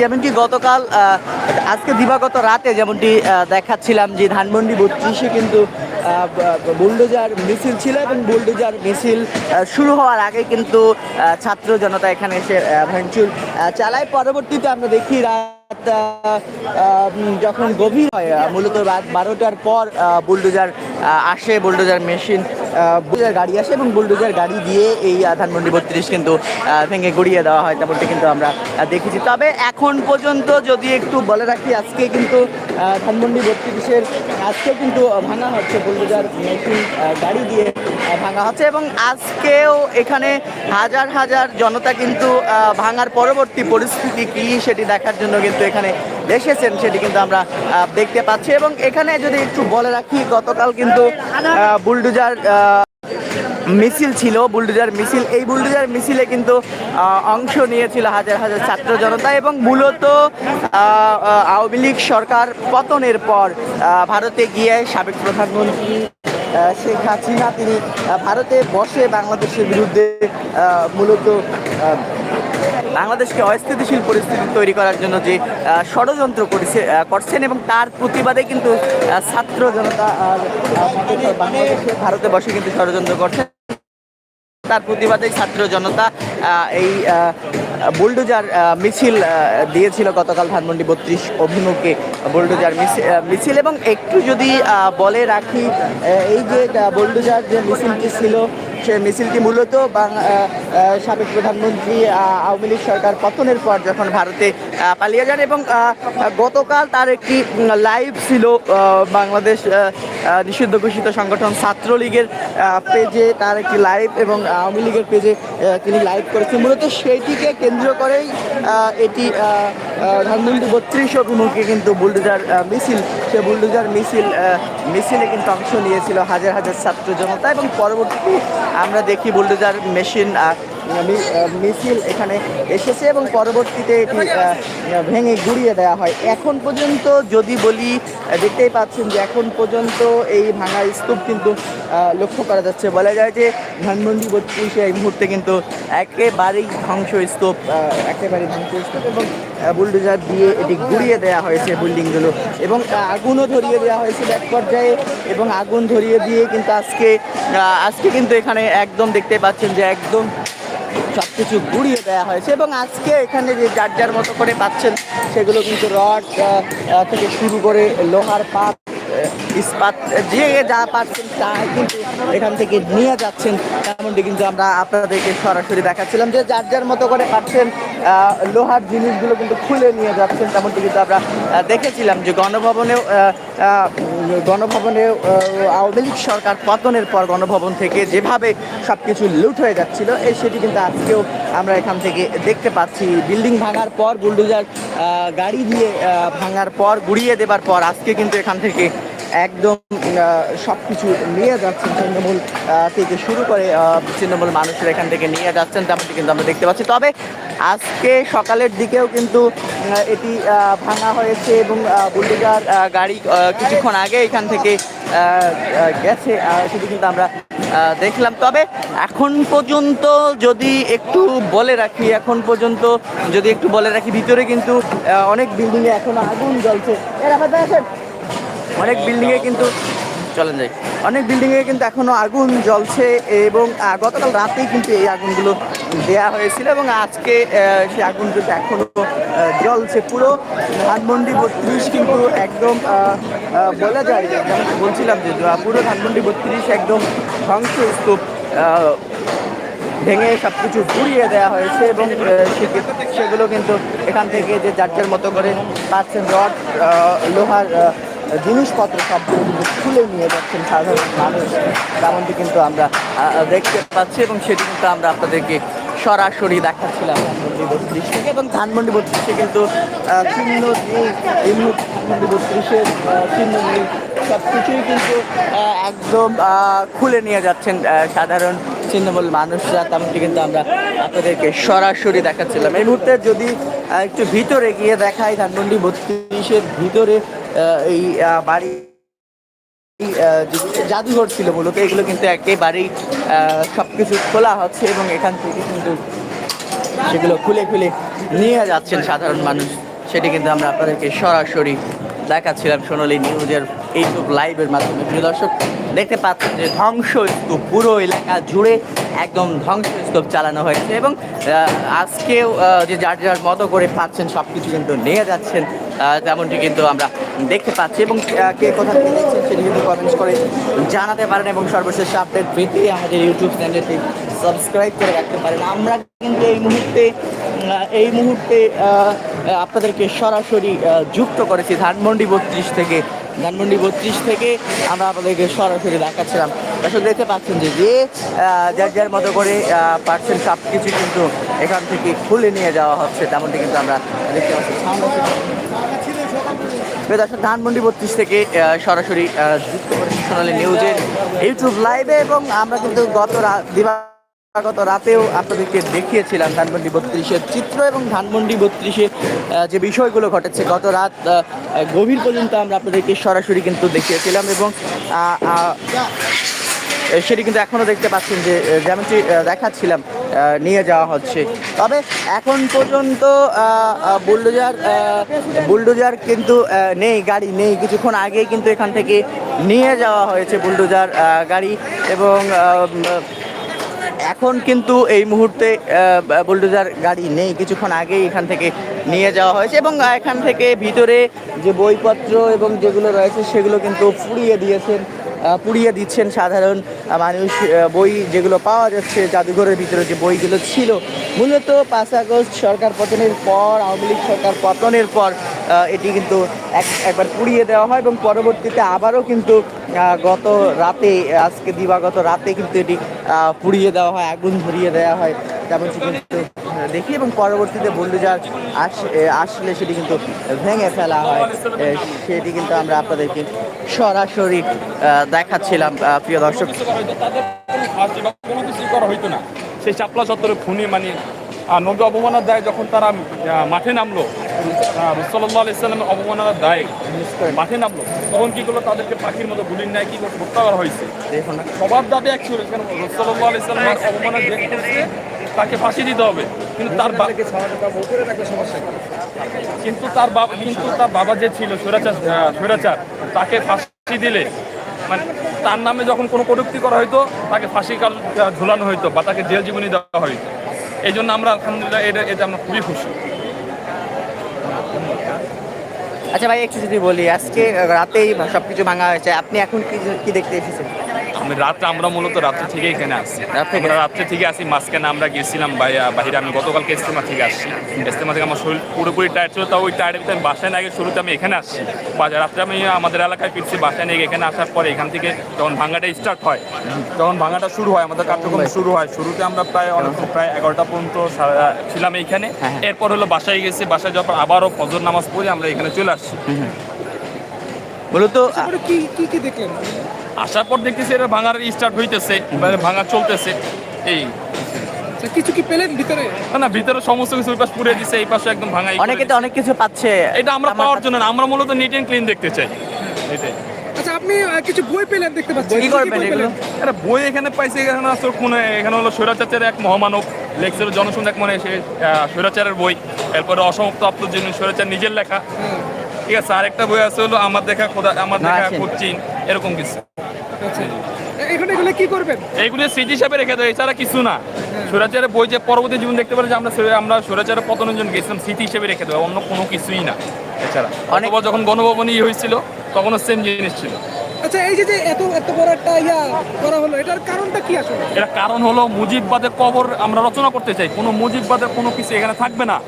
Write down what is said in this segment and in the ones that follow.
যেমনটি গতকাল আজকে দিবাগত রাতে যেমনটি দেখাচ্ছিলাম যে ধানমন্ডি বত্রিশে কিন্তু বুলডোজার মিছিল ছিল এবং বুলডোজার মিছিল শুরু হওয়ার আগে কিন্তু ছাত্র জনতা এখানে এসে ভেঞ্চুর চালায়। পরবর্তীতে আমরা দেখি যখন গভীর হয় মূলত রাত বারোটার পর বুলডোজার আসে, বুলডোজার মেশিন বুলডোজার গাড়ি আসে এবং বুলডোজার গাড়ি দিয়ে এই ধানমন্ডি বত্রিশ কিন্তু ভেঙে গড়িয়ে দেওয়া হয়, তেমনটি কিন্তু আমরা দেখেছি। তবে এখন পর্যন্ত যদি একটু বলে রাখি, আজকে কিন্তু ধানমন্ডি বত্রিশের, আজকে কিন্তু ভাঙা হচ্ছে, বুলডোজার মেশিন গাড়ি দিয়ে ভাঙা হচ্ছে এবং আজকেও এখানে হাজার হাজার জনতা কিন্তু ভাঙার পরবর্তী পরিস্থিতি কি সেটি দেখার জন্য কিন্তু এখানে এসেছেন সেটি কিন্তু আমরা দেখতে পাচ্ছি। এবং এখানে যদি একটু বলে রাখি, গতকাল কিন্তু বুলডোজার মিছিল ছিল। বুলডোজার মিছিল, এই বুলডোজার মিছিলে কিন্তু অংশ নিয়েছিল হাজার হাজার ছাত্র জনতা এবং মূলত আওয়ামী লীগ সরকার পতনের পর ভারতে গিয়ে সাবেক প্রধানমন্ত্রী শেখ হাসিনা, তিনি ভারতে বসে বাংলাদেশের বিরুদ্ধে মূলত বাংলাদেশকে অস্থিতিশীল পরিস্থিতি তৈরি করার জন্য যে ষড়যন্ত্র করেছে করছেন এবং তার প্রতিবাদে কিন্তু ছাত্র জনতা ভারতে বসে কিন্তু ষড়যন্ত্র করছেন তার প্রতিবাদে ছাত্র জনতা এই বুলডোজার মিছিল দিয়েছিল গতকাল ধানমন্ডি বত্রিশ অভিমুখে বুলডোজার মিছিল এবং একটু যদি বলে রাখি এই যে বুলডোজার যে মিছিলটি ছিল, সে মিছিলটি মূলত সাবেক প্রধানমন্ত্রী আওয়ামী লীগ সরকার পতনের পর যখন ভারতে পালিয়ে যান এবং গতকাল তার একটি লাইভ ছিল বাংলাদেশ নিষিদ্ধ ঘোষিত সংগঠন ছাত্রলীগের পেজে তার একটি লাইভ এবং আওয়ামী লীগের পেজে তিনি লাইভ করেছেন। মূলত সেইটিকে কেন্দ্র করেই এটি ধানমন্ডি বত্রিশ অভিমুখে কিন্তু বুলডোজার মিছিল, সে বুলডোজার মিছিল মিছিলে কিন্তু অংশ নিয়েছিল হাজার হাজার ছাত্র জনতা এবং পরবর্তীতে আমরা দেখি বুলডোজার মেশিন মিছিল এখানে এসেছে এবং পরবর্তীতে এটি ভেঙে গুড়িয়ে দেওয়া হয়। এখন পর্যন্ত যদি বলি দেখতেই পাচ্ছেন যে এখন পর্যন্ত এই ভাঙা স্তূপ কিন্তু লক্ষ্য করা যাচ্ছে। বলা যায় যে ধানমন্ডি বত্রিশে এই মুহূর্তে কিন্তু একেবারেই ধ্বংস স্তূপ একেবারে ধ্বংস স্তূপ এবং বুলডোজার দিয়ে এটি গুড়িয়ে দেওয়া হয়েছে বিল্ডিংগুলো। এবং আগুনও ধরিয়ে দেওয়া হয়েছে এক পর্যায়ে এবং আগুন ধরিয়ে দিয়ে কিন্তু আজকে আজকে কিন্তু এখানে একদম দেখতে পাচ্ছেন যে একদম সব কিছু ঘুরিয়ে দেওয়া হয়েছে এবং আজকে এখানে যে যার যার মতো করে পাচ্ছেন, সেগুলো কিন্তু রড থেকে শুরু করে লোহার পাত ইস্পাত যে যা পাচ্ছেন তা কিন্তু এখান থেকে নিয়ে যাচ্ছেন। তেমনটি কিন্তু আমরা আপনাদেরকে সরাসরি দেখাচ্ছিলাম যে যার যার মতো করে পাচ্ছেন লোহার জিনিসগুলো কিন্তু খুলে নিয়ে যাচ্ছেন তেমনটি কিন্তু আমরা দেখেছিলাম যে গণভবনেও আহ, আওয়ামী লীগ সরকার পতনের পর গণভবন থেকে যেভাবে সব কিছু লুট হয়ে যাচ্ছিল এই সেটি কিন্তু আজকেও আমরা এখান থেকে দেখতে পাচ্ছি। বিল্ডিং ভাঙার পর বুলডোজার গাড়ি দিয়ে ভাঙার পর গুড়িয়ে দেবার পর আজকে কিন্তু এখান থেকে একদম সব কিছু নিয়ে যাচ্ছেন, তৃণমূল থেকে শুরু করে তৃণমূল মানুষের এখান থেকে নিয়ে যাচ্ছেন তেমনটি কিন্তু আমরা দেখতে পাচ্ছি। তবে আজকে সকালের দিকেও কিন্তু এটি ভাঙা হয়েছে এবং বুলডোজার গাড়ি কিছুক্ষণ আগে এখান থেকে গেছে সেটি কিন্তু আমরা দেখলাম। তবে এখন পর্যন্ত যদি একটু বলে রাখি, এখন পর্যন্ত যদি একটু বলে রাখি, ভিতরে কিন্তু অনেক বিল্ডিংয়ে এখনও আগুন জ্বলছে। অনেক বিল্ডিংয়ে কিন্তু চলেন যাই। অনেক বিল্ডিংয়ে কিন্তু এখনও আগুন জ্বলছে এবং গতকাল রাতেই কিন্তু এই আগুনগুলো দেয়া হয়েছিল এবং আজকে সেই আগুন কিন্তু এখনও আহ, জ্বলছে। পুরো ধানমন্ডি বত্রিশ কিন্তু একদম বলা যায় বলছিলাম যে পুরো ধানমন্ডি বত্রিশ একদম ধ্বংসস্তূপ ভেঙে সব কিছু ঘুরিয়ে দেওয়া হয়েছে এবং সেগুলো কিন্তু এখান থেকে যে যার যার মতো করে পাচ্ছেন রড লোহার জিনিসপত্র সবগুলো কিন্তু খুলে নিয়ে যাচ্ছেন সাধারণ মানুষ। তেমনটি কিন্তু আমরা দেখতে পাচ্ছি এবং সেটি কিন্তু আমরা আপনাদেরকে সরাসরি দেখাচ্ছিলাম। ধানমন্ডি এবং ধানমন্ডি বত্রিশে কিন্তু চিহ্ন ধানমন্ডি বত্রিশের চিহ্ন সব কিছুই কিন্তু একদম খুলে নিয়ে যাচ্ছেন সাধারণ ছিন্নমূল মানুষরা, তেমনটি কিন্তু আমরা আপনাদেরকে সরাসরি দেখাচ্ছিলাম। এই মুহূর্তে যদি একটু ভিতরে গিয়ে দেখাই, ধানমন্ডি বত্রিশের ভিতরে এই বাড়ি জাদুঘর ছিল মূলত, এগুলো কিন্তু একেবারেই সব কিছু খোলা হচ্ছে এবং এখান থেকে কিন্তু সেগুলো খুলে খুলে নিয়ে যাচ্ছেন সাধারণ মানুষ। সেটি কিন্তু আমরা আপনাদেরকে সরাসরি দেখাচ্ছিলাম সোনালী নিউজের এইসব লাইভের মাধ্যমে। প্রিয় দর্শক দেখতে পাচ্ছেন যে ধ্বংসস্তূপ পুরো এলাকা জুড়ে একদম ধ্বংসস্তূপ চালানো হয়েছে এবং আজকেও যে যার যার মতো করে পাচ্ছেন সব কিছু কিন্তু নিয়ে যাচ্ছেন তেমনটি কিন্তু আমরা দেখতে পাচ্ছি এবং কে কোথা থেকে দেখছেন সেটি কিন্তু কমেন্টস করে জানাতে পারেন এবং সর্বশেষ আপডেট পেতে আমাদের ইউটিউব চ্যানেলটি সাবস্ক্রাইব করে রাখতে পারেন। আমরা কিন্তু এই মুহূর্তে এই মুহূর্তে আপনাদেরকে সরাসরি যুক্ত করেছি ধানমন্ডি বত্রিশ থেকে ধানমন্ডি বত্রিশ থেকে আমরা আপনাদেরকে সরাসরি দেখাচ্ছিলাম। দর্শক, দেখতে পাচ্ছেন যে যে যার যার মতো করে পার্সেন সব কিছু কিন্তু এখান থেকে খুলে নিয়ে যাওয়া হচ্ছে, তেমনটি কিন্তু আমরা দেখতে পাচ্ছি। দর্শক, ধানমন্ডি বত্রিশ থেকে সরাসরি যুক্ত করেছি সোনালী নিউজের ইউটিউব লাইভে এবং আমরা কিন্তু গত রা- দিবাগত রাতেও আপনাদেরকে দেখিয়েছিলাম ধানমন্ডি বত্রিশের চিত্র এবং ধানমন্ডি বত্রিশে যে বিষয়গুলো ঘটেছে, গত রাত গভীর পর্যন্ত আমরা আপনাদেরকে সরাসরি কিন্তু দেখিয়েছিলাম এবং সেটি কিন্তু এখনও দেখতে পাচ্ছেন যে যেমনটি দেখাচ্ছিলাম নিয়ে যাওয়া হচ্ছে। তবে এখন পর্যন্ত বুলডোজার বুলডোজার কিন্তু নেই, গাড়ি নেই। কিছুক্ষণ আগেই কিন্তু এখান থেকে নিয়ে যাওয়া হয়েছে বুলডোজার গাড়ি এবং এখন কিন্তু এই মুহূর্তে বুলডোজার গাড়ি নেই। কিছুক্ষণ আগেই এখান থেকে নিয়ে যাওয়া হয়েছে এবং এখান থেকে ভিতরে যে বইপত্র এবং যেগুলো রয়েছে সেগুলো কিন্তু পুড়িয়ে দিয়েছেন পুড়িয়ে দিচ্ছেন সাধারণ মানুষ বই যেগুলো পাওয়া যাচ্ছে, জাদুঘরের ভিতরে যে বইগুলো ছিল। মূলত পাঁচ আগস্ট সরকার পতনের পর, আওয়ামী লীগ সরকার পতনের পর এটি কিন্তু এক- একবার পুড়িয়ে দেওয়া হয় এবং পরবর্তীতে আবারও কিন্তু গত রাতে, আজকে দিবাগত রাতে কিন্তু এটি পুড়িয়ে দেওয়া হয়, আগুন ধরিয়ে দেওয়া হয় তেমনটি কিন্তু দেখি এবং পরবর্তীতে বুলডোজার আস আসলে সেটি কিন্তু ভেঙে ফেলা হয়। সেটি কিন্তু আমরা আপনাদেরকে সরাসরি দেখাচ্ছিলাম প্রিয় দর্শক। সেই চাপলা চত্বরে খুনি মানে নবী অবমাননার দায় যখন তারা মাঠে নামলো রুসল্লাহ ইসলামের অবমাননার দায় মাঠে নামলো, তখন কি করল? তাদেরকে পাখির মতো গুলির ন্যায় কি হত্যা করা হয়েছে। সবার দাবি এক ছিল কেন রসল্লাহ ইসলামের অবমাননা যে করছে, তাকে ফাঁসি দিতে হবে। কিন্তু তার কিন্তু তার বাবা কিন্তু তার বাবা যে ছিল, স্বৈরাচার স্বৈরাচার, তাকে ফাঁসি দিলে। মানে তার নামে যখন কোনো কটূক্তি করা হইতো, তাকে ফাঁসি কাল ঝুলানো হইতো বা তাকে জেল জীবনী দেওয়া হইতো। এই জন্য আমরা আলহামদুলিল্লাহ এটা এটা আমরা খুবই খুশি। আচ্ছা ভাই, একটু যদি বলি, আজকে রাতেই সব কিছু ভাঙা হয়েছে। আপনি এখন কি কি দেখতে এসেছেন? আমি রাত্রে আমরা মূলত রাত্রে থেকে এখানে আসছি। আমরা রাত্রে থেকে আসি মাঝখানে আমরা গেছিলাম বাহিরে আমি গতকালকে ইস্তেমা থেকে আসছি। ইস্তেমা থেকে আমার শরীর পুরোপুরি টায়ার ছিল তাও ওই টায়ার্ডের ভিতরে বাসায় না শুরুতে আমি এখানে আসছি। বাজার রাত্রে আমি আমাদের এলাকায় ফিরছি বাসায় নিয়ে এখানে আসার পরে এখান থেকে যখন ভাঙাটা স্টার্ট হয় যখন ভাঙাটা শুরু হয় আমাদের কার্যক্রম শুরু হয়। শুরুতে আমরা প্রায় অনেক প্রায় এগারোটা পর্যন্ত ছিলাম এইখানে হ্যাঁ, হ্যাঁ। এরপর হলো বাসায় গেছি বাসায় যাওয়ার পর আবারও ফজর নামাজ পড়ে আমরা এখানে চলে আসছি। মূলত আহ, কি কি কি দেখলেন? আসার পর দেখতেছি এটা ভাঙার স্টার্ট হইতেছে মানে ভাঙা চলতেছে। এই। আচ্ছা, কিছু কি পেলেন ভিতরে? না না ভিতরে সমস্ত কিছু ওই পাশ পুড়ে দিছে এই পাশে একদম ভাঙা অনেকে তো অনেক কিছু পাচ্ছে এটা আমরা পাওয়ার জন্য না আমরা মূলত নিট এন্ড ক্লিন দেখতে চাই। এটাই। আচ্ছা আপনি কিছু বই পেলেন দেখতে পাচ্ছি। কি করবেন এগুলো? আরে বই এখানে পাইছি এখানে আসলে কোন এখানে হলো স্বৈরাচারের এক মহামানব লেখছিল জনসংখ্যা এক মানে সে আহ, স্বৈরাচারের বই। এরপরে অসমাপ্ত আপ্ত জন্য স্বৈরাচার নিজের লেখা। ঠিক আছে আরেকটা বই আছে হলো আমার দেখা খোদা আমার দেখা। খোদ এরকম কিছু। আচ্ছা। এ- এগুলো কি করবেন? এইগুলি স্মৃতি হিসাবে রেখে দেয় এছাড়া কিছু না। স্বৈরাচারের বই যে পরবর্তী জীবন দেখতে পারে যে আমরা আমরা স্বৈরাচারের পতনের গেছিলাম স্মৃতি হিসেবে রেখে দেবো অন্য কোনো কিছুই না। এছাড়া যখন হয়েছিল তখনও সেম জিনিস ছিল। আচ্ছা এই যে যে এত এত বড় একটা ইয়া করা হলো এটার কারণটা কি আসলে? কারণ হলো মুজিববাদের কবর আমরা রচনা করতে চাই। কোনো মুজিববাদের কোনো কিছু এখানে থাকবে না।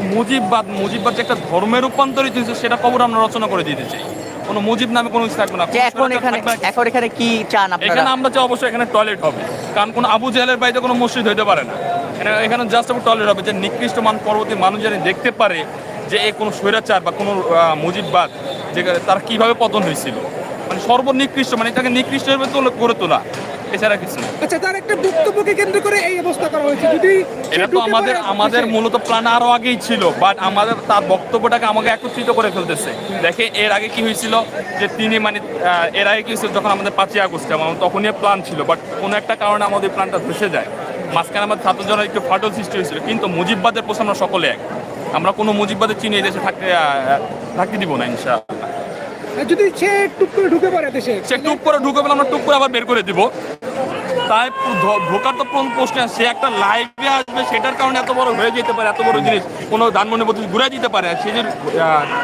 মুজিববাদ মুজিববাদ যে একটা ধর্মে রূপান্তরিত হয়েছে সেটা কবর আমরা রচনা করে দিতে চাই কোনো মুজিব নামে কোনো কিছু থাকবে না। এখন এখানে এখন এখানে কি চান আপনারা? এখানে আমরা চাই অবশ্যই এখানে টয়লেট হবে। কারণ কোনো আবু জাহেলের বাড়িতে কোনো মসজিদ হইতে পারে না। এখানে- এখানে জাস্ট টয়লেট হবে। যে নিকৃষ্ট মান পরবর্তী মানুষ যেন দেখতে পারে যে এই কোনো স্বৈরাচার বা কোনো মুজিববাদ যে তার কীভাবে পতন হয়েছিল। মানে সর্বনিকৃষ্ট মানে এটাকে নিকৃষ্ট করে তোলা। এছাড়া কিছু না। আচ্ছা তার একটা বক্তব্যকে কেন্দ্র করে এই অবস্থা করা হয়েছে। যদি এটা তো আমাদের আমাদের মূলত প্ল্যান আরও আগেই ছিল বাট আমাদের তার বক্তব্যটাকে আমাকে একত্রিত করে ফেলতেছে। দেখে এর আগে কি হয়েছিল যে তিনি মানে এর আগে কি হয়েছিল যখন আমাদের পাঁচই আগস্ট আমার তখনই প্ল্যান ছিল বাট কোনো একটা কারণে আমাদের প্ল্যানটা ভেসে যায়। মাঝখানে আমাদের ছাত্র জনের একটু ফাটল সৃষ্টি হয়েছিল কিন্তু মুজিববাদের প্রশ্ন আমরা সকলে এক। আমরা কোনো মুজিববাদের চিনি এই দেশে থাকতে থাকতে দিব না ইনশাআল্লাহ। যদি সে টুক করে ঢুকে পড়ে দেশে সে টুক করে ঢুকে পেলে আমরা টুক করে আবার বের করে দিব। তাই ঢোকার তো কোন প্রশ্ন সে একটা লাইভে আসবে সেটার কারণে এত বড় হয়ে যেতে পারে এত বড় জিনিস কোনো ধানমন্ডি বত্রিশ ঘুরে যেতে পারে। সে যে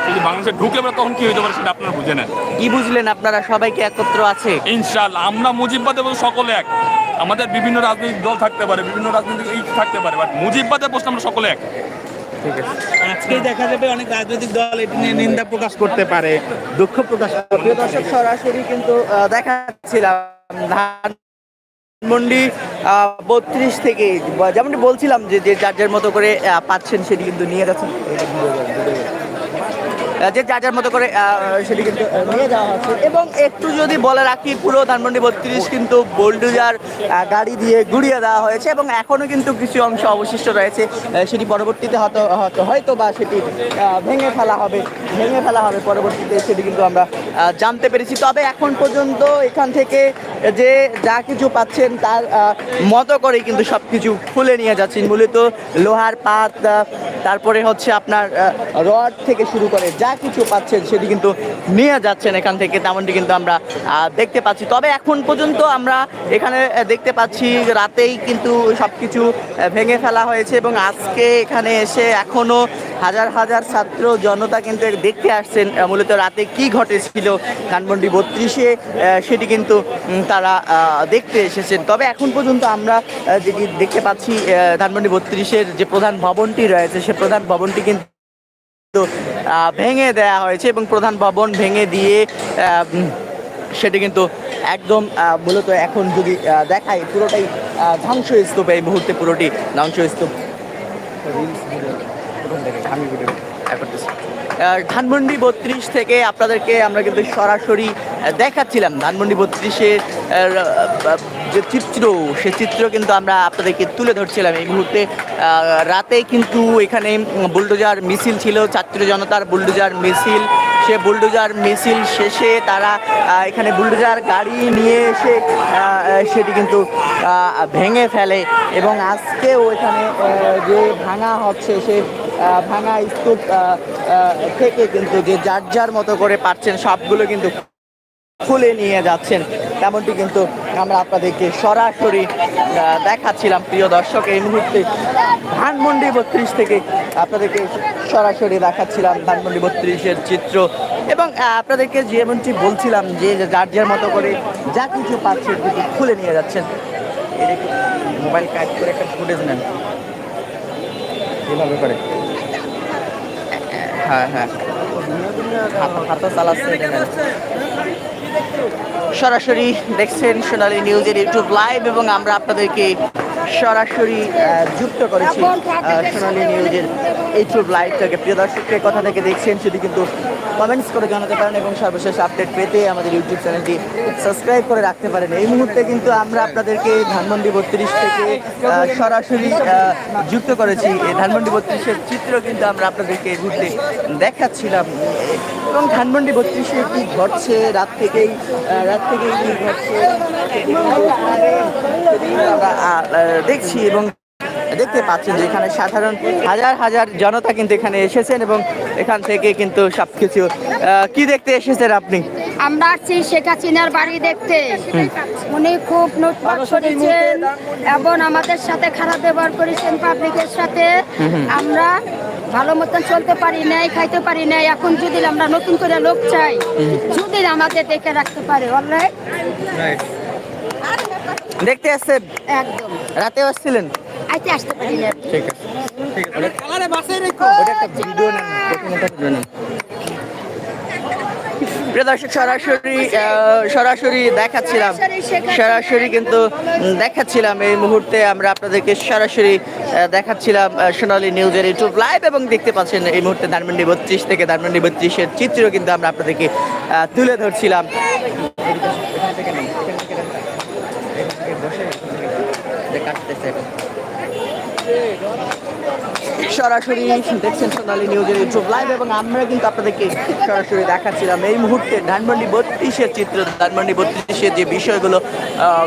সে যে বাংলাদেশে ঢুকে পড়ে তখন কি হতে পারে সেটা আপনারা বুঝে নেন। কি বুঝলেন আপনারা? সবাইকে একত্র আছে। ইনশাআল্লাহ আমরা মুজিববাদে বলতে সকলে এক। আমাদের বিভিন্ন রাজনৈতিক দল থাকতে পারে বিভিন্ন রাজনৈতিক ই থাকতে পারে বাট মুজিববাদের প্রশ্ন আমরা সকলে এক। আজকেই দেখা যাবে অনেক রাজনৈতিক দল এটি নিয়ে নিন্দা প্রকাশ করতে পারে দুঃখ প্রকাশ করতে দর্শক সরাসরি কিন্তু দেখাচ্ছিলাম ধানমন্ডি বত্রিশ থেকে যেমনটি বলছিলাম যে যে যার যার মতো করে পাচ্ছেন সেটি কিন্তু নিয়ে যাচ্ছেন। আহ, যে যার মতো করে সেটি কিন্তু নিয়ে যাওয়া হচ্ছে। এবং একটু যদি বলে রাখি পুরো ধানমন্ডি বত্রিশ কিন্তু বোল্ডুজার গাড়ি দিয়ে গুড়িয়ে দেওয়া হয়েছে এবং এখনও কিন্তু কিছু অংশ অবশিষ্ট রয়েছে। সেটি পরবর্তীতে হয়তো হয়তো হয়তো বা সেটি ভেঙে ফেলা হবে ভেঙে ফেলা হবে। পরবর্তীতে সেটি কিন্তু আমরা জানতে পেরেছি। তবে এখন পর্যন্ত এখান থেকে যে যা কিছু পাচ্ছেন তার মতো করেই কিন্তু সব কিছু খুলে নিয়ে যাচ্ছেন। মূলত লোহার পাত তারপরে হচ্ছে আপনার রড থেকে শুরু করে যা কিছু পাচ্ছেন সেটি কিন্তু নিয়ে যাচ্ছেন এখান থেকে, তেমনটি কিন্তু আমরা দেখতে পাচ্ছি। তবে এখন পর্যন্ত আমরা এখানে দেখতে পাচ্ছি রাতেই কিন্তু সব কিছু ভেঙে ফেলা হয়েছে এবং আজকে এখানে এসে এখনও হাজার হাজার ছাত্র জনতা কিন্তু দেখতে আসছেন মূলত রাতে কি ঘটেছিল ধানমন্ডি বত্রিশে সেটি কিন্তু তারা দেখতে এসেছেন। তবে এখন পর্যন্ত আমরা যেটি দেখতে পাচ্ছি ধানমন্ডি বত্রিশের যে প্রধান ভবনটি রয়েছে সে প্রধান ভবনটি কিন্তু ভেঙে দেয়া হয়েছে এবং প্রধান ভবন ভেঙে দিয়ে সেটি কিন্তু একদম মূলত এখন যদি দেখায় পুরোটাই ধ্বংসস্তূপ এই মুহূর্তে পুরোটি ধ্বংসস্তূপ। আহ, ধানমন্ডি বত্রিশ থেকে আপনাদেরকে আমরা কিন্তু সরাসরি দেখাচ্ছিলাম। ধানমন্ডি বত্রিশের যে চিত্র, সে চিত্র কিন্তু আমরা আপনাদেরকে তুলে ধরছিলাম। এই মুহূর্তে রাতে কিন্তু এখানে বুলডোজার মিছিল ছিল, ছাত্র জনতার বুলডোজার মিছিল। সে বুলডোজার মিছিল শেষে তারা এখানে বুলডোজার গাড়ি নিয়ে এসে সেটি কিন্তু ভেঙে ফেলে এবং আজকেও এখানে যে ভাঙা হচ্ছে, সে ভাঙা স্তূপ থেকে কিন্তু যে যার যার মতো করে পাচ্ছেন সবগুলো কিন্তু খুলে নিয়ে যাচ্ছেন। তেমনটি কিন্তু আমরা আপনাদেরকে সরাসরি দেখাচ্ছিলাম। প্রিয় দর্শক, এই মুহূর্তে ধানমন্ডি বত্রিশ থেকে আপনাদেরকে সরাসরি দেখাচ্ছিলাম ধানমন্ডি বত্রিশের চিত্র। এবং আপনাদেরকে যেমনটি বলছিলাম যে যে যার যার মতো করে যা কিছু পাচ্ছেন কিন্তু খুলে নিয়ে যাচ্ছেন। মোবাইল কাজ করে একটা ফুটেজ নেন। এভাবে করে। হ্যাঁ হ্যাঁ। সরাসরি দেখছেন সোনালী নিউজের ইউটিউব লাইভ এবং আমরা আপনাদেরকে সরাসরি যুক্ত করেছি সোনালী নিউজের ইউটিউব লাইভ থেকে। প্রিয় দর্শককে কথা থেকে দেখছেন, সেটি কিন্তু কমেন্টস করে জানাতে পারেন এবং সর্বশেষ আপডেট পেতে আমাদের ইউটিউব চ্যানেলটি সাবস্ক্রাইব করে রাখতে পারেন। এই মুহূর্তে কিন্তু আমরা আপনাদেরকে ধানমন্ডি বত্রিশ থেকে সরাসরি যুক্ত করেছি। এই ধানমন্ডি বত্রিশের চিত্র কিন্তু আমরা আপনাদেরকে এই মুহূর্তে দেখাচ্ছিলাম। এবং ধানমন্ডি বত্রিশে কি ঘটছে, রাত থেকেই রাত থেকেই কি ঘটছে? আমরা দেখছি এবং দেখতে পাচ্ছেন যে এখানে সাধারণ হাজার হাজার জনতা কিন্তু এখানে এসেছেন এবং এখান থেকে কিন্তু সবকিছু আহ, কি দেখতে এসেছেন আপনি? আমরা আসছি শেখ হাসিনার বাড়ি দেখতে। উনি খুব নোটপাট করেছেন এবং আমাদের সাথে খারাপ ব্যবহার করেছেন পাবলিকের সাথে। আমরা ভালো মতন চলতে পারি নাই খাইতে পারি নাই। এখন যদি আমরা নতুন করে লোক চাই যদি আমাদের দেখে রাখতে পারে অলরাইট। দেখতে আসছেন একদম। রাতে আসছিলেন? আইতে আসতে পারি না। ঠিক আছে। ওটা একটা ভিডিও documentary video নেন। প্রিয় দর্শক সরাসরি সরাসরি দেখাচ্ছিলাম। সরাসরি কিন্তু দেখাচ্ছিলাম এই মুহূর্তে আমরা আপনাদেরকে সরাসরি দেখাচ্ছিলাম সোনালী নিউজের ইউটিউব লাইভ এবং দেখতে পাচ্ছেন এই মুহূর্তে ধানমন্ডি বত্রিশ থেকে ধানমন্ডি বত্রিশের চিত্র কিন্তু আমরা আপনাদেরকে তুলে ধরছিলাম এখান থেকে নেই, এখান থেকে নেন। এখান থেকে বসে, এখান থেকে যে কাটতেছে এখন। সরাসরি দেখছেন সোনালী নিউজের ইউটিউব লাইভ এবং আমরা কিন্তু আপনাদেরকে সরাসরি দেখাচ্ছিলাম। এই মুহূর্তে ধানমন্ডি বত্রিশের চিত্র, ধানমন্ডি বত্রিশের যে বিষয়গুলো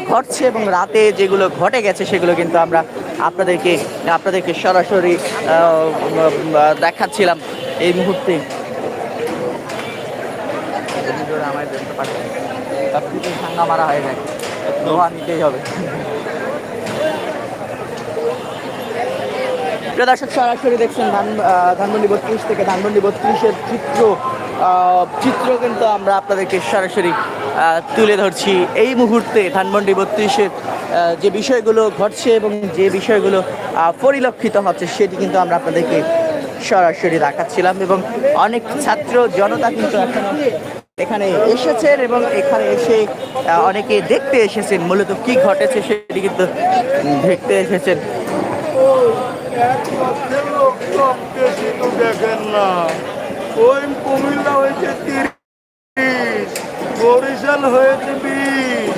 ঘটছে এবং রাতে যেগুলো ঘটে গেছে সেগুলো কিন্তু আমরা আপনাদেরকে আপনাদেরকে সরাসরি দেখাচ্ছিলাম এই মুহূর্তে। আমার মারা হয়ে যায়। লোহা নিতেই হবে। প্রিয় দর্শক, সরাসরি দেখছেন ধান ধানমন্ডি বত্রিশ থেকে ধানমন্ডি বত্রিশের চিত্র চিত্র কিন্তু আমরা আপনাদেরকে সরাসরি তুলে ধরছি। এই মুহূর্তে ধানমন্ডি বত্রিশের যে বিষয়গুলো ঘটছে এবং যে বিষয়গুলো পরিলক্ষিত হচ্ছে, সেটি কিন্তু আমরা আপনাদেরকে সরাসরি দেখাচ্ছিলাম এবং অনেক ছাত্র জনতা কিন্তু এখনও এখানে এসেছেন এবং এখানে এসে অনেকে দেখতে এসেছেন। মূলত কি ঘটেছে সেটি কিন্তু দেখতে এসেছেন। লোক সব বেশি তো দেখেন না ওই কুমিল্লা হয়েছে তিরিশ বরিশাল হয়েছে বিশ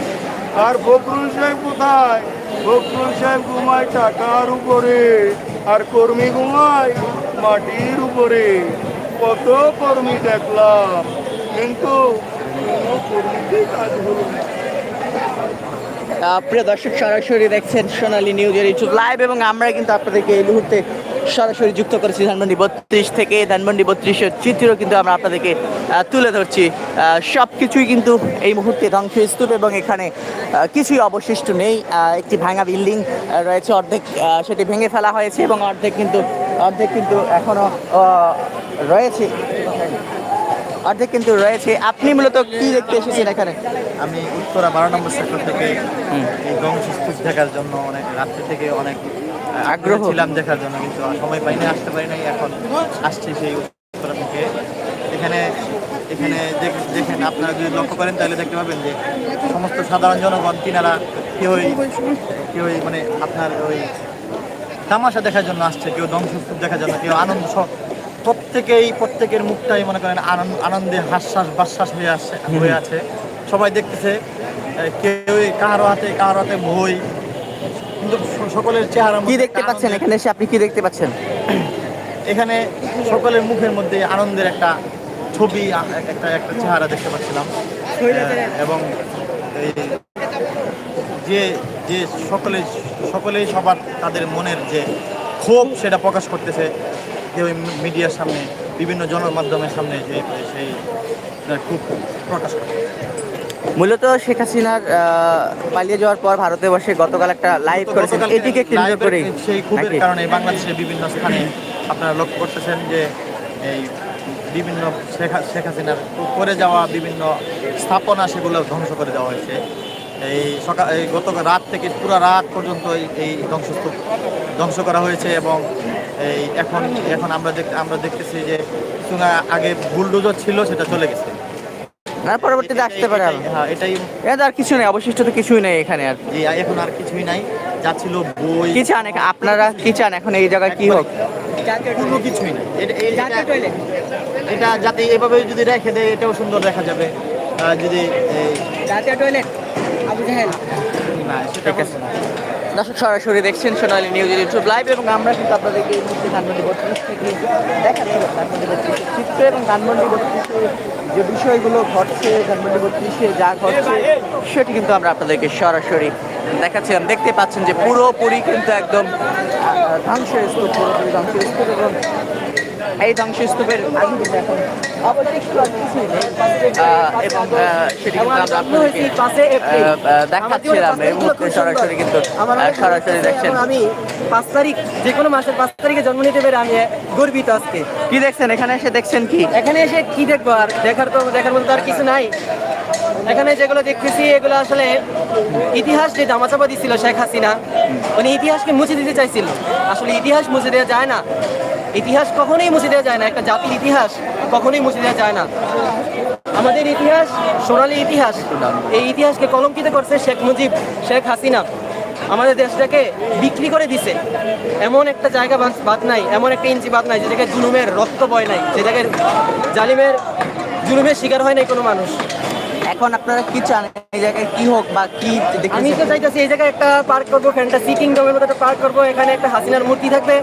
আর ফখরুল সাহেব কোথায় ফখরুল সাহেব ঘুমায় টাকার উপরে আর কর্মী ঘুমায় মাটির উপরে কত কর্মী দেখলাম কিন্তু কোনো কাজ হলো না প্রিয় দর্শক সরাসরি দেখছেন সোনালী নিউজের ইউটিউব লাইভ এবং আমরা কিন্তু আপনাদেরকে এই মুহূর্তে সরাসরি যুক্ত করেছি ধানমন্ডি বত্রিশ থেকে। ধানমন্ডি বত্রিশের চিত্র কিন্তু আমরা আপনাদেরকে তুলে ধরছি। সব কিছুই কিন্তু এই মুহূর্তে ধ্বংসস্তূপ এবং এখানে কিছুই অবশিষ্ট নেই। একটি ভাঙা বিল্ডিং রয়েছে অর্ধেক সেটি ভেঙে ফেলা হয়েছে এবং অর্ধেক কিন্তু অর্ধেক কিন্তু এখনও আহ, রয়েছে। অর্ধেক কিন্তু রয়েছে। আপনি মূলত কি দেখতে এসেছেন এখানে? আমি উত্তরা বারো নম্বর সেক্টর থেকে এই ধ্বংসস্তূপ দেখার জন্য অনেক রাত্রি থেকে অনেক আগ্রহ। ছিলাম দেখার জন্য কিন্তু সময় পাইনি আসতে পারি নাই এখন আসছি সেই উত্তরা থেকে। এখানে এখানে দেখ- দেখেন আপনারা যদি লক্ষ্য করেন তাহলে দেখতে পাবেন যে সমস্ত সাধারণ জনগণ তিনারা কেউই কেউই মানে আপনার ওই তামাশা দেখার জন্য আসছে কেউ ধ্বংসস্তূপ দেখার জন্য কেউ আনন্দ প্রত্যেকেই প্রত্যেকের মুখটাই মনে করেন আনন্দ আনন্দে হাস্যাস বাশ্বাস হয়ে আসছে হয়ে আছে। সবাই দেখতেছে কেউ কারও হাতে কারও হাতে বই। কিন্তু সকলের চেহারা কি দেখতে পাচ্ছেন এখানে এসে? আপনি কি দেখতে পাচ্ছেন? এখানে সকলের মুখের মধ্যে আনন্দের একটা ছবি একটা একটা চেহারা দেখতে পাচ্ছিলাম। এবং এই যে যে সকলে সকলেই সবার তাদের মনের যে ক্ষোভ সেটা প্রকাশ করতেছে। যে ওই মিডিয়ার সামনে বিভিন্ন জনমাধ্যমের সামনে যে সেই খুব প্রকাশ করতেছে মূলত শেখ হাসিনার পালিয়ে যাওয়ার পর ভারতে বসে গতকাল একটা লাইভ করেছেন। এটিকে কেন্দ্র করে সেই ক্ষোভের কারণে বাংলাদেশের বিভিন্ন স্থানে আপনারা লক্ষ্য করতেছেন যে এই বিভিন্ন শেখ শেখ হাসিনার করে যাওয়া বিভিন্ন স্থাপনা সেগুলো ধ্বংস করে দেওয়া হয়েছে। এই সকাল এই গত রাত থেকে পুরো রাত পর্যন্ত এই- এই ধ্বংসস্তূপ ধ্বংস করা হয়েছে এবং এই এখন এখন আমরা দেখ আমরা দেখতেছি যে কিছু না আগে বুলডোজার ছিল সেটা চলে গেছে। না পরবর্তীতে আসতে পারে হ্যাঁ এটাই এটা আর কিছু নেই অবশিষ্ট তো কিছুই নেই এখানে আর। যে এখন আর কিছুই নাই। যা ছিল বই কি চান আপনারা কি চান এখন এই জায়গায় কি হোক? কোনো কিছুই নাই। এটা- যাতে এভাবে যদি রেখে দেয় এটাও সুন্দর দেখা যাবে। যদি এই, আছে। দর্শক, সরাসরি দেখছেন সোনালী নিউজ ইউটিউব লাইভ এবং আমরা কিন্তু আপনাদেরকে এই মুহূর্তে ধানমন্ডি বত্রিশ থেকে এবং ধানমন্ডি বত্রিশে যে বিষয়গুলো ঘটছে, ধানমন্ডি বত্রিশে যা ঘটছে, সেটি কিন্তু আমরা আপনাদেরকে সরাসরি দেখাচ্ছিলাম। দেখতে পাচ্ছেন যে পুরোপুরি কিন্তু একদম ধ্বংসের স্তূপ, পুরোপুরি ধ্বংসের স্তূপ এবং এই ধ্বংসস্তূপের এবং সেটি কিন্তু আমরা আপনাদেরকে দেখাচ্ছিলাম এই মুহূর্তে সরাসরি কিন্তু সরাসরি দেখছেন। আমি পাঁচ তারিখ যে কোনো মাসের পাঁচ তারিখে জন্ম নিতে পেরে আমি গর্বিত আজকে। কি দেখছেন? এখানে এসে দেখছেন কি? এখানে এসে কি দেখব আর? দেখার তো দেখার মতো আর কিছু নাই। এখানে যেগুলো দেখতেছি এগুলো আসলে ইতিহাস যে দামাচাপা দিছিল শেখ হাসিনা উনি ইতিহাসকে মুছে দিতে চাইছিল। আসলে ইতিহাস মুছে দেওয়া যায় না। ইতিহাস কখনোই মুছে দেওয়া যায় না একটা জাতির ইতিহাস কখনোই মুছে দেওয়া যায় না। আমাদের ইতিহাস সোনালী ইতিহাস এই ইতিহাসকে কলঙ্কিত করছে শেখ মুজিব শেখ হাসিনা। আমাদের দেশটাকে বিক্রি করে দিছে। এমন একটা জায়গা বাদ- নাই এমন একটা ইঞ্চি বাদ নাই যে জায়গায় জুলুমের রক্ত বয় নাই যে জায়গায় জালিমের জুলুমের শিকার হয় নাই কোনো মানুষ। এখন আপনারা কি চান? এই জায়গায় কি হোক বা কি আমি তো চাইতেছি এই জায়গায় একটা পার্ক করব একটা সিটিং ডোমের মতো একটা পার্ক করব এখানে একটা হাসিনার মূর্তি থাকবে।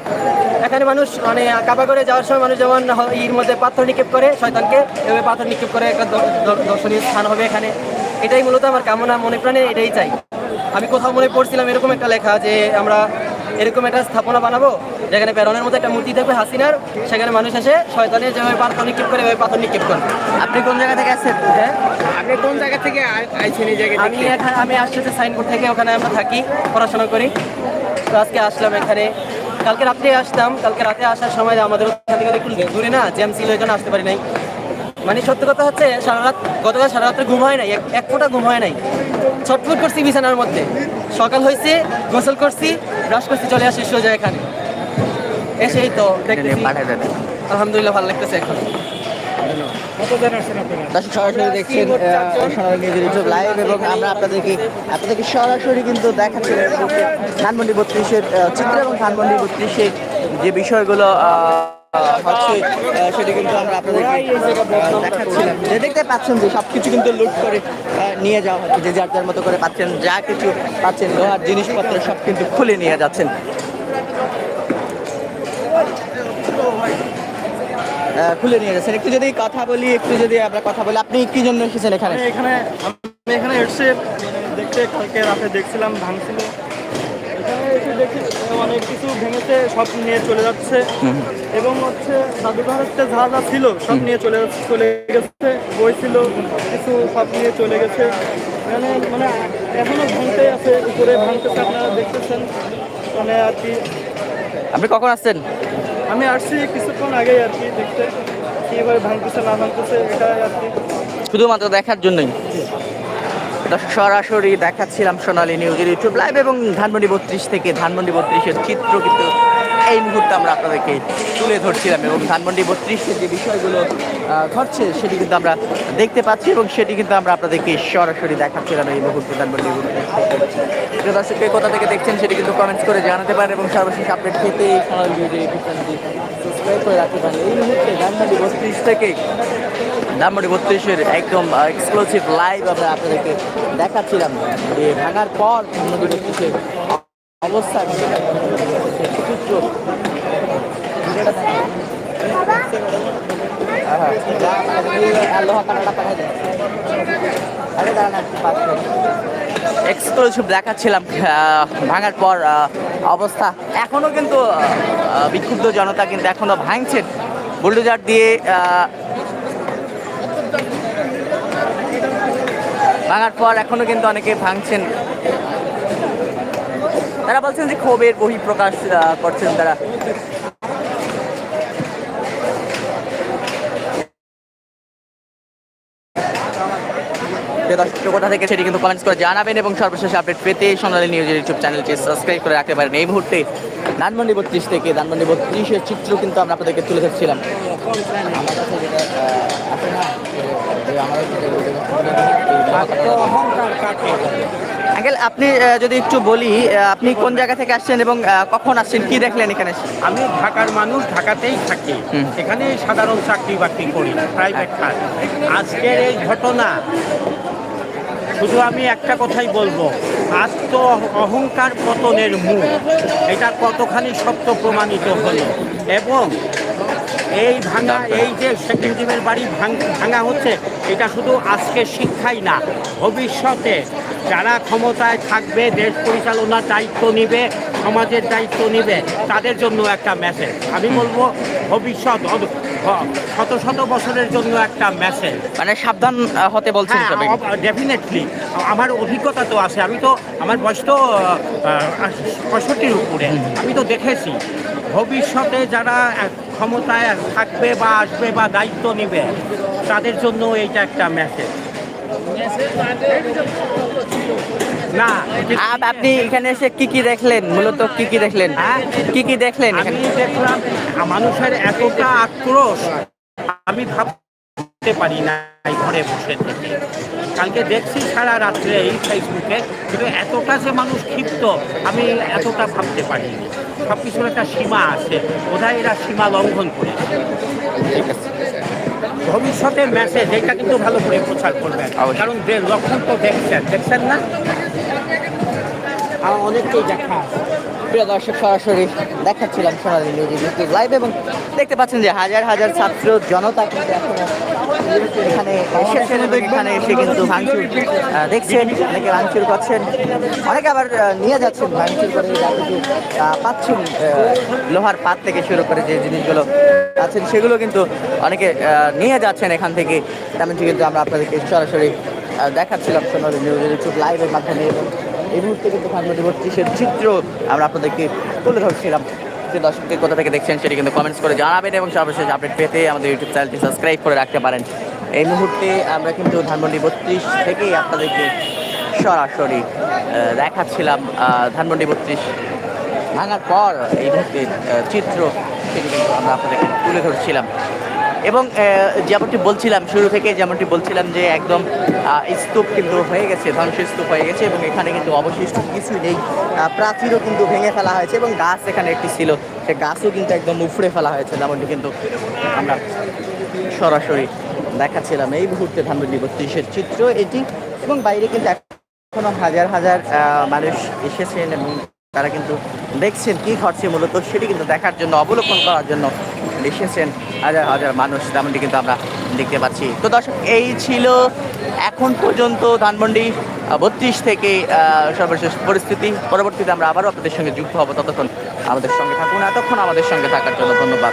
এখানে মানুষ মানে কাবা করে যাওয়ার সময় মানুষ যেমন ইর মধ্যে পাথর নিক্ষেপ করে শয়তানকে এভাবে পাথর নিক্ষেপ করে একটা দর্শনীয় স্থান হবে এখানে। এটাই মূলত আমার কামনা মনে প্রাণে এটাই চাই। আমি কোথাও মনে পড়ছিলাম এরকম একটা লেখা যে আমরা এরকম একটা স্থাপনা বানাবো যেখানে প্যারনের মধ্যে একটা মূর্তি থাকবে হাসিনার সেখানে মানুষ এসে শয়তানের যেভাবে পাথর নিক্ষেপ করে এভাবে পাথর নিক্ষেপ করে আপনি কোন জায়গা থেকে আসছেন? হ্যাঁ? আপনি কোন জায়গা থেকে আইছেন এই জায়গায় আমি এখানে আমি আসছি সাইনবোর্ড থেকে ওখানে আমরা থাকি পড়াশোনা করি। তো আজকে আসলাম এখানে। কালকে রাত্রে আসতাম কালকে রাতে আসার সময় আমাদের ওখান থেকে একটু দূরে না জ্যাম ছিল ওই জন্য আসতে পারি নাই। মানে সত্যি কথা হচ্ছে সারা রাত গতকাল সারা রাত্রে ঘুম হয় নাই এক- ফোঁটা ঘুম হয় নাই। ছটফট করছি বিছানার মধ্যে। সকাল হয়েছে গোসল করছি ব্রাশ করছি চলে আসি সোজা এখানে। এসেই তো আলহামদুলিল্লাহ ভালো লাগতেছে এখন। দর্শক সরাসরি দেখছেন সোনালী লাইভ এবং আমরা আপনাদেরকে আপনাদেরকে সরাসরি কিন্তু দেখাচ্ছি ধানমন্ডি বত্রিশের চিত্র এবং ধানমন্ডি বত্রিশের যে বিষয়গুলো হচ্ছে সেটা কিন্তু আমরা দেখতে পাচ্ছেন যে কিন্তু লুট করে নিয়ে যাওয়া হচ্ছে। যে যার যার মতো করে পাচ্ছেন, যা কিছু পাচ্ছেন, লোহার জিনিসপত্র সব কিন্তু খুলে নিয়ে যাচ্ছেন। খুলে নিয়ে গেছেন। একটু যদি কথা বলি একটু যদি আমরা কথা বলি আপনি কি জন্য এসেছেন এখানে? এখানে আমি এখানে এসে দেখতে কালকে রাতে দেখছিলাম ভাঙছিল। এখানে এসে দেখি অনেক কিছু ভেঙেছে সব নিয়ে চলে যাচ্ছে। এবং হচ্ছে স্বাধীনতা যা যা ছিল সব নিয়ে চলে চলে গেছে। বই ছিল কিছু সব নিয়ে চলে গেছে। এখানে মানে এখনও ভাঙতে আছে উপরে ভাঙতেছে আপনারা দেখতেছেন। মানে আর কি। আপনি কখন আসছেন? আমি আসছি কিছুক্ষণ আগেই আর কি দেখতে কীভাবে ভাঙতেছে না ভাঙতেছে এটা আর কি। শুধুমাত্র দেখার জন্যই? সরাসরি দেখাচ্ছিলাম সোনালী নিউজের ইউটিউব লাইভ এবং ধানমন্ডি বত্রিশ থেকে ধানমন্ডি বত্রিশের চিত্র কিন্তু এই মুহূর্তে আমরা আপনাদেরকে তুলে ধরছিলাম এবং ধানমন্ডি বত্রিশের যে বিষয়গুলো ঘটছে সেটি কিন্তু আমরা দেখতে পাচ্ছি এবং সেটি কিন্তু আমরা আপনাদেরকে সরাসরি দেখাচ্ছিলাম এই মুহূর্তে ধানমন্ডি প্রিয় দর্শক কোথা থেকে দেখছেন সেটি কিন্তু কমেন্টস করে জানাতে পারেন এবং সর্বশেষ আপডেট পেতে সোনালী নিউজের সাবস্ক্রাইব করে রাখতে পারেন। এই মুহূর্তে ধানমন্ডি বত্রিশ থেকে ধানমন্ডি বত্রিশের একদম এক্সক্লুসিভ লাইভ আমরা আপনাদেরকে দেখাচ্ছিলাম যে ভাঙার পর ধানমন্ডি বত্রিশের অবস্থা দেখাচ্ছিলাম ভাঙার পর অবস্থা। এখনও কিন্তু বিক্ষুব্ধ জনতা কিন্তু এখনও ভাঙছেন। বুলডোজার দিয়ে ভাঙার পর এখনও কিন্তু অনেকে ভাঙছেন। তারা বলছেন যে ক্ষোভের বহিঃপ্রকাশ করছেন তারা। কোথা থেকে সেটি কিন্তু কমেন্টস করে জানাবেন এবং সর্বশেষ আপডেট পেতে সোনালী নিউজের ইউটিউব চ্যানেলটি সাবস্ক্রাইব করে রাখতে পারেন। এই মুহূর্তে ধানমন্ডি বত্রিশ থেকে ধানমন্ডি বত্রিশের চিত্র কিন্তু আমরা আপনাদেরকে তুলে ধরছিলাম। আঙ্কেল আপনি যদি একটু বলি আপনি কোন জায়গা থেকে আসছেন এবং কখন আসছেন কি দেখলেন এখানে? আমি ঢাকার মানুষ ঢাকাতেই থাকি। এখানে সাধারণ চাকরি বাকরি করি প্রাইভেট কাজ আজকের এই ঘটনা শুধু আমি একটা কথাই বলব আজ তো অহংকার পতনের মুখ এটা কতখানি সত্য প্রমাণিত হলো এবং এই ভাঙা এই যে সেকেন্ডিমের বাড়ি ভাঙ- হচ্ছে এটা শুধু আজকে শিক্ষাই না ভবিষ্যতে যারা ক্ষমতায় থাকবে দেশ পরিচালনার দায়িত্ব নিবে সমাজের দায়িত্ব নিবে তাদের জন্য একটা মেসেজ আমি বলব ভবিষ্যৎ শত শত বছরের জন্য একটা মেসেজ মানে সাবধান হতে বলছেন হ্যাঁ ডেফিনেটলি আমার অভিজ্ঞতা তো আছে আমি তো আমার বয়স তো পঁয়ষট্টির উপরে। আমি তো দেখেছি ভবিষ্যতে যারা ক্ষমতায় থাকবে বা আসবে বা দায়িত্ব নেবে তাদের জন্য এইটা একটা মেসেজ না। আপ- আপনি এখানে এসে কি কি দেখলেন? মূলত কি কি দেখলেন? হ্যাঁ? কি কি দেখলেন আমি দেখলাম মানুষের এতটা আক্রোশ আমি ভাবতে পারি না এই ঘরে বসে থেকে। কালকে দেখছি সারা রাত্রে এই ফেসবুকে কিন্তু এতটা যে মানুষ ক্ষিপ্ত আমি এতটা ভাবতে পারি সব কিছুর একটা সীমা আছে। বোধহয় এরা সীমা লঙ্ঘন করেছে। ঠিক আছে। ভবিষ্যতে মেসেজ এটা কিন্তু ভালো করে প্রচার করবেন। কারণ যে লক্ষণ তো দেখছেন দেখছেন না? আর অনেককেই দেখা প্রিয় দর্শক সরাসরি দেখাচ্ছিলাম সোনালী নিউজ ইউটিউব লাইভ এবং দেখতে পাচ্ছেন যে হাজার হাজার ছাত্র জনতা কিন্তু এখনও এখানে এসেছেন, এখানে এসে কিন্তু ভাঙচুর দেখছেন, অনেকে ভাঙচুর করছেন, অনেকে আবার নিয়ে যাচ্ছেন ভাঙচুর করে পাচ্ছেন লোহার পাত থেকে শুরু করে যে জিনিসগুলো আছেন সেগুলো কিন্তু অনেকে নিয়ে যাচ্ছেন এখান থেকে। তেমনটি কিন্তু আমরা আপনাদেরকে সরাসরি দেখাচ্ছিলাম সোনালী নিউজ ইউটিউব লাইভের মাধ্যমে। এই মুহূর্তে কিন্তু বত্রিশের চিত্র আমরা আপনাদেরকে তুলে ধরছিলাম। যে দর্শকদের কোথা থেকে দেখছেন সেটি কিন্তু কমেন্টস করে জানাবেন এবং সর্বশেষ আপডেট পেতে আমাদের ইউটিউব চ্যানেলটি সাবস্ক্রাইব করে রাখতে পারেন। এই মুহূর্তে আমরা কিন্তু ধানমন্ডি বত্রিশ থেকেই আপনাদেরকে সরাসরি দেখাচ্ছিলাম ধানমন্ডি বত্রিশ ভাঙার পর এই মুহূর্তে চিত্র সেটি কিন্তু আমরা আপনাদেরকে তুলে ধরছিলাম। এবং যেমনটি বলছিলাম, শুরু থেকে যেমনটি বলছিলাম যে একদম স্তূপ কিন্তু হয়ে গেছে ধ্বংসস্তূপ হয়ে গেছে এবং এখানে কিন্তু অবশিষ্ট কিছুই নেই। প্রাচীরও কিন্তু ভেঙে ফেলা হয়েছে এবং গাছ এখানে একটি ছিল, সে গাছও কিন্তু একদম উফড়ে ফেলা হয়েছে, যেমনটি কিন্তু আমরা সরাসরি দেখাচ্ছিলাম। এই মুহূর্তে ধানমন্ডি বত্রিশের চিত্র এটি এবং বাইরে কিন্তু এখনও হাজার হাজার মানুষ এসেছেন এবং তারা কিন্তু দেখছেন কি ঘটছে মূলত সেটি কিন্তু দেখার জন্য, অবলোকন করার জন্য এসেছেন হাজার হাজার মানুষ, তেমনটি কিন্তু আমরা দেখতে পাচ্ছি। তো দর্শক, এই ছিল এখন পর্যন্ত ধানমন্ডি বত্রিশ থেকে সর্বশেষ পরিস্থিতি। পরবর্তীতে আমরা আবারও আপনাদের সঙ্গে যুক্ত হব। ততক্ষণ আমাদের সঙ্গে থাকুন, এতক্ষণ আমাদের সঙ্গে থাকার জন্য ধন্যবাদ।